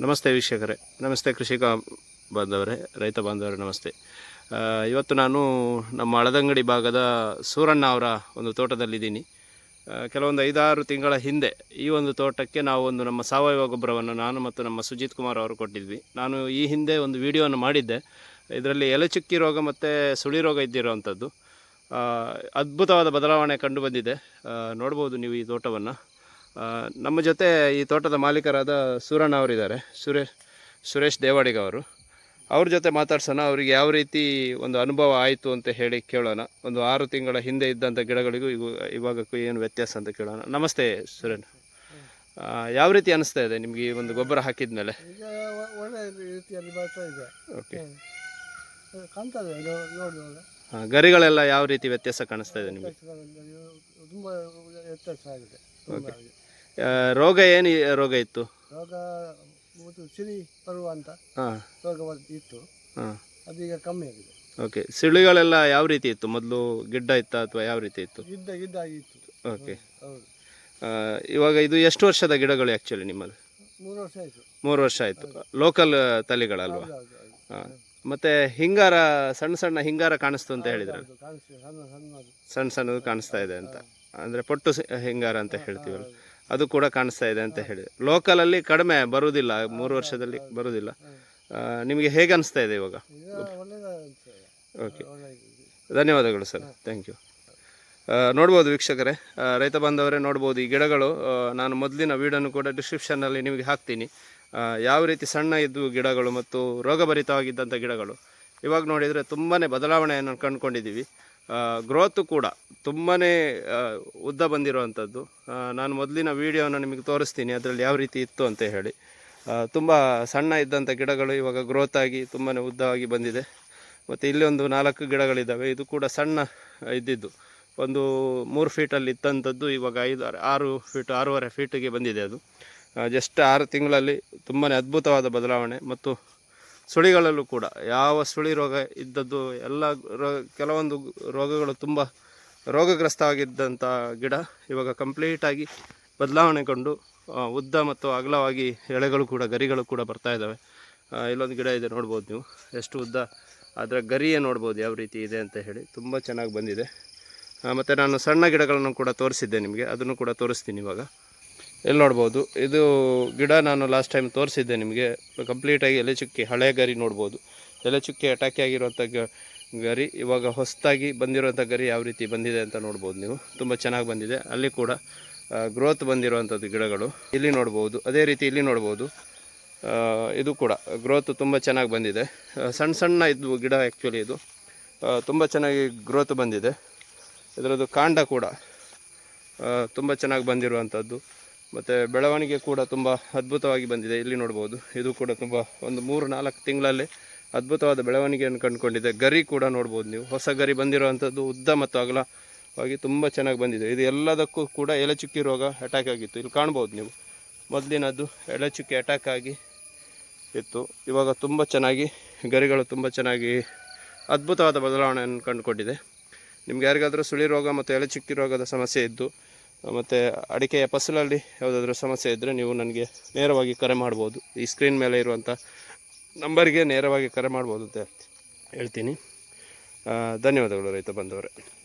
ನಮಸ್ತೆ ವೀಕ್ಷಕರೇ. ನಮಸ್ತೆ ಕೃಷಿಕ ಬಾಂಧವರೇ, ರೈತ ಬಾಂಧವರೇ, ನಮಸ್ತೆ. ಇವತ್ತು ನಾನು ನಮ್ಮ ಹಳದಂಗಡಿ ಭಾಗದ ಸೂರಣ್ಣ ಅವರ ಒಂದು ತೋಟದಲ್ಲಿದ್ದೀನಿ. ಕೆಲವೊಂದು ಐದಾರು ತಿಂಗಳ ಹಿಂದೆ ಈ ಒಂದು ತೋಟಕ್ಕೆ ನಾವು ಒಂದು ನಮ್ಮ ಸಾವಯವ ಗೊಬ್ಬರವನ್ನು ನಾನು ಮತ್ತು ನಮ್ಮ ಸುಜಿತ್ ಕುಮಾರ್ ಅವರು ಕೊಟ್ಟಿದ್ವಿ. ನಾನು ಈ ಹಿಂದೆ ಒಂದು ವಿಡಿಯೋವನ್ನು ಮಾಡಿದ್ದೆ. ಇದರಲ್ಲಿ ಎಲೆಚುಕ್ಕಿ ರೋಗ ಮತ್ತು ಸುಳಿ ರೋಗ ಇದ್ದಿರುವಂಥದ್ದು ಅದ್ಭುತವಾದ ಬದಲಾವಣೆ ಕಂಡು ಬಂದಿದೆ. ನೋಡ್ಬೋದು ನೀವು ಈ ತೋಟವನ್ನು. ನಮ್ಮ ಜೊತೆ ಈ ತೋಟದ ಮಾಲೀಕರಾದ ಸೂರಣ್ಣ ಅವರಿದ್ದಾರೆ. ಸುರೇಶ್ ಸುರೇಶ್ ದೇವಾಡಿಗ ಅವರು. ಅವ್ರ ಜೊತೆ ಮಾತಾಡ್ಸೋಣ ಅವ್ರಿಗೆ ಯಾವ ರೀತಿ ಒಂದು ಅನುಭವ ಆಯಿತು ಅಂತ ಹೇಳಿ ಕೇಳೋಣ. ಒಂದು ಆರು ತಿಂಗಳ ಹಿಂದೆ ಇದ್ದಂಥ ಗಿಡಗಳಿಗೂ ಇವು ಇವಾಗಕ್ಕೂ ಏನು ವ್ಯತ್ಯಾಸ ಅಂತ ಕೇಳೋಣ. ನಮಸ್ತೆ ಸುರೇಶ್ ಯಾವ ರೀತಿ ಅನಿಸ್ತಾ ಇದೆ ನಿಮಗೆ ಈ ಒಂದು ಗೊಬ್ಬರ ಹಾಕಿದ ಮೇಲೆ ಈಗ ಒ- ಒಳ್ಳೆ ರೀತಿಯಲ್ಲಿ ಬರ್ತಾ ಇದೆ. ಓಕೆ. ಕಾಣ್ತದೆ ನೋಡುವಾಗ ಗರಿಗಳೆಲ್ಲ ಯಾವ ರೀತಿ ವ್ಯತ್ಯಾಸ ಕಾಣಿಸ್ತಾ ಇದೆ ನಿಮಗೆ? ತುಂಬ ವ್ಯತ್ಯಾಸ ಆಗಿದೆ. ಓಕೆ. ರೋಗ ಏನು ರೋಗ ಇತ್ತು? ರೋಗ ಮತ್ತು ಸಿರಿ ಬರುವ ಅಂತ ಹಾಂ. ರೋಗ ಇತ್ತು. ಹಾಂ. ಅದೀಗ ಕಮ್ಮಿ ಆಗಿದೆ. ಓಕೆ. ಸಿಳಿಗಳೆಲ್ಲ ಯಾವ ರೀತಿ ಇತ್ತು? ಮೊದಲು ಗಿಡ್ಡ ಇತ್ತಾ ಅಥವಾ ಯಾವ ರೀತಿ ಇತ್ತು? ಗಿಡ್ಡ ಗಿಡ್ಡ ಆಗಿತ್ತು. ಓಕೆ. ಹೌದು. ಆ, ಇವಾಗ ಇದು ಎಷ್ಟು ವರ್ಷದ ಗಿಡಗಳು ಆ್ಯಕ್ಚುಲಿ ನಿಮ್ಮದು ಮೂರು ವರ್ಷ ಆಯಿತು. ಮೂರು ವರ್ಷ ಆಯಿತು. ಲೋಕಲ್ ತಳಿಗಳಲ್ವಾ? ಹೌದು ಹೌದು ಹೌದು. ಹಾಂ. ಮತ್ತು ಹಿಂಗಾರ ಸಣ್ಣ ಸಣ್ಣ ಹಿಂಗಾರ ಕಾಣಿಸ್ತು ಅಂತ ಹೇಳಿದ್ರಲ್ಲ ಹೌದು, ಕಾಣಿಸ್ತದೆ ಸಣ್ಣ ಸಣ್ಣದು. ಸಣ್ಣ ಸಣ್ಣದು ಕಾಣಿಸ್ತಾ ಇದೆ ಅಂತ. ಅಂದರೆ ಪೊಟ್ಟು ಸಿ- ಹಿಂಗಾರ ಅಂತ ಹೇಳ್ತೀವಲ್ಲ. ಅದು ಕೂಡ ಕಾಣಿಸ್ತಾ ಇದೆ ಅಂತ ಹೇಳಿ. ಲೋಕಲಲ್ಲಿ ಕಡಿಮೆ ಬರುವುದಿಲ್ಲ ಮೂರು ವರ್ಷದಲ್ಲಿ ಬರುವುದಿಲ್ಲ ನಿಮಗೆ ಹೇಗೆ ಅನಿಸ್ತಾ ಇದೆ ಇವಾಗ. ಓಕೆ ಧನ್ಯವಾದಗಳು ಸರ್. ಥ್ಯಾಂಕ್ ಯು ನೋಡ್ಬೋದು ವೀಕ್ಷಕರೇ. ರೈತ ಬಾಂಧವರೇ ನೋಡ್ಬೋದು ಈ ಗಿಡಗಳು. ನಾನು ಮೊದಲಿನ ವೀಡನ್ನು ಕೂಡ ಡಿಸ್ಕ್ರಿಪ್ಷನ್ನಲ್ಲಿ ನಿಮಗೆ ಹಾಕ್ತೀನಿ. ಯಾವ ರೀತಿ ಸಣ್ಣ ಇದ್ದು ಗಿಡಗಳು ಮತ್ತು ರೋಗಭರಿತವಾಗಿದ್ದಂಥ ಗಿಡಗಳು. ಇವಾಗ ನೋಡಿದರೆ ತುಂಬಾ ಬದಲಾವಣೆಯನ್ನು ಕಂಡುಕೊಂಡಿದ್ದೀವಿ. ಗ್ರೋತು ಕೂಡ ತುಂಬಾ ಉದ್ದ ಬಂದಿರುವಂಥದ್ದು ನಾನು ಮೊದಲಿನ ವೀಡಿಯೋನ ನಿಮಗೆ ತೋರಿಸ್ತೀನಿ, ಅದರಲ್ಲಿ ಯಾವ ರೀತಿ ಇತ್ತು ಅಂತ ಹೇಳಿ. ತುಂಬ ಸಣ್ಣ ಇದ್ದಂಥ ಗಿಡಗಳು ಇವಾಗ ಗ್ರೋತ್ ಆಗಿ ತುಂಬಾ ಉದ್ದವಾಗಿ ಬಂದಿದೆ. ಮತ್ತು ಇಲ್ಲಿ ಒಂದು ನಾಲ್ಕು ಗಿಡಗಳಿದ್ದಾವೆ ಇದು ಕೂಡ ಸಣ್ಣ ಇದ್ದಿದ್ದು. ಒಂದು ಮೂರು ಫೀಟಲ್ಲಿ ಇತ್ತಂಥದ್ದು ಇವಾಗ ಐದು, ಆರು ಫೀಟ್ ಆರೂವರೆ ಫೀಟಿಗೆ ಬಂದಿದೆ ಅದು. ಜಸ್ಟ್ ಆರು ತಿಂಗಳಲ್ಲಿ ತುಂಬಾ ಅದ್ಭುತವಾದ ಬದಲಾವಣೆ. ಮತ್ತು ಸುಳಿಗಳಲ್ಲೂ ಕೂಡ. ಯಾವ ಸುಳಿ ರೋಗ ಇದ್ದದ್ದು ಎಲ್ಲ ರೋ, ಕೆಲವೊಂದು ರೋಗಗಳು ತುಂಬ ರೋಗಗ್ರಸ್ತ ಆಗಿದ್ದಂಥ ಗಿಡ ಇವಾಗ ಕಂಪ್ಲೀಟಾಗಿ ಬದಲಾವಣೆಗೊಂಡು ಉದ್ದ ಮತ್ತು ಅಗಲವಾಗಿ ಎಳೆಗಳು ಕೂಡ, ಗರಿಗಳು ಕೂಡ ಬರ್ತಾ ಇದ್ದಾವೆ. ಇಲ್ಲೊಂದು ಗಿಡ ಇದೆ, ನೋಡ್ಬೋದು ನೀವು. ಎಷ್ಟು ಉದ್ದ ಅದರ ಗರಿಯೇ ನೋಡ್ಬೋದು ಯಾವ ರೀತಿ ಇದೆ ಅಂತ ಹೇಳಿ. ತುಂಬ ಚೆನ್ನಾಗಿ ಬಂದಿದೆ. ಮತ್ತು ನಾನು ಸಣ್ಣ ಗಿಡಗಳನ್ನು ಕೂಡ ತೋರಿಸಿದ್ದೆ ನಿಮಗೆ. ಅದನ್ನು ಕೂಡ ತೋರಿಸ್ತೀನಿ ಇವಾಗ. ಇಲ್ಲಿ ನೋಡ್ಬೋದು? ಇದು ಗಿಡ ನಾನು ಲಾಸ್ಟ್ ಟೈಮ್ ತೋರಿಸಿದ್ದೆ ನಿಮಗೆ. ಕಂಪ್ಲೀಟಾಗಿ ಎಲೆ ಚುಕ್ಕಿ ಹಳೆ ಗರಿ ನೋಡ್ಬೋದು. ಎಲೆ ಚುಕ್ಕಿ ಅಟ್ಯಾಕಿ ಆಗಿರುವಂಥ ಗರಿ, ಇವಾಗ ಹೊಸದಾಗಿ ಬಂದಿರುವಂಥ ಗರಿ ಯಾವ ರೀತಿ ಬಂದಿದೆ ಅಂತ ನೋಡ್ಬೋದು ನೀವು. ತುಂಬ ಚೆನ್ನಾಗಿ ಬಂದಿದೆ. ಅಲ್ಲಿ ಕೂಡ ಗ್ರೋತ್ ಬಂದಿರುವಂಥದ್ದು ಗಿಡಗಳು. ಇಲ್ಲಿ ನೋಡ್ಬೋದು. ಅದೇ ರೀತಿ ಇಲ್ಲಿ ನೋಡ್ಬೋದು. ಇದು ಕೂಡ ಗ್ರೋತ್ ತುಂಬ ಚೆನ್ನಾಗಿ ಬಂದಿದೆ. ಸಣ್ಣ ಸಣ್ಣ ಇದು ಗಿಡ ಆ್ಯಕ್ಚುಲಿ ಇದು. ತುಂಬ ಚೆನ್ನಾಗಿ ಗ್ರೋತ್ ಬಂದಿದೆ. ಇದರದ್ದು ಕಾಂಡ ಕೂಡ ತುಂಬ ಚೆನ್ನಾಗಿ ಬಂದಿರುವಂಥದ್ದು ಮತ್ತು ಬೆಳವಣಿಗೆ ಕೂಡ ತುಂಬ ಅದ್ಭುತವಾಗಿ ಬಂದಿದೆ. ಇಲ್ಲಿ ನೋಡ್ಬೋದು, ಇದು ಕೂಡ ತುಂಬ ಒಂದು ಮೂರು ನಾಲ್ಕು ತಿಂಗಳಲ್ಲಿ ಅದ್ಭುತವಾದ ಬೆಳವಣಿಗೆಯನ್ನು ಕಂಡುಕೊಂಡಿದೆ. ಗರಿ ಕೂಡ ನೋಡ್ಬೋದು ನೀವು. ಹೊಸ ಗರಿ ಬಂದಿರುವಂಥದ್ದು ಉದ್ದ ಮತ್ತು ಅಗಲವಾಗಿ ತುಂಬ ಚೆನ್ನಾಗಿ ಬಂದಿದೆ. ಇದು ಎಲ್ಲದಕ್ಕೂ ಕೂಡ ಎಲೆಚುಕ್ಕಿ ರೋಗ ಅಟ್ಯಾಕ್ ಆಗಿತ್ತು. ಇಲ್ಲಿ ಕಾಣ್ಬೋದು ನೀವು. ಮೊದಲಿನದ್ದು ಎಲೆಚುಕ್ಕಿ ಅಟ್ಯಾಕ್ ಆಗಿ ಇತ್ತು. ಇವಾಗ ತುಂಬ ಚೆನ್ನಾಗಿ, ಗರಿಗಳು ತುಂಬ ಚೆನ್ನಾಗಿ ಅದ್ಭುತವಾದ ಬದಲಾವಣೆಯನ್ನು ಕಂಡುಕೊಂಡಿದೆ. ನಿಮ್ಗೆ ಯಾರಿಗಾದರೂ ಸುಳಿ ರೋಗ ಮತ್ತು ಎಲೆಚುಕ್ಕಿ ರೋಗದ ಸಮಸ್ಯೆ ಇದ್ದು ಮತ್ತು ಅಡಿಕೆಯ ಫಸಲಲ್ಲಿ ಯಾವುದಾದ್ರೂ ಸಮಸ್ಯೆ ಇದ್ದರೆ ನೀವು ನನಗೆ ನೇರವಾಗಿ ಕರೆ ಮಾಡ್ಬೋದು. ಈ ಸ್ಕ್ರೀನ್ ಮೇಲೆ ಇರುವಂಥ ನಂಬರಿಗೆ ನೇರವಾಗಿ ಕರೆ ಮಾಡ್ಬೋದು ಅಂತ ಹೇಳ್ತೀನಿ. ಧನ್ಯವಾದಗಳು ರೈತ ಬಂಧುವರೇ.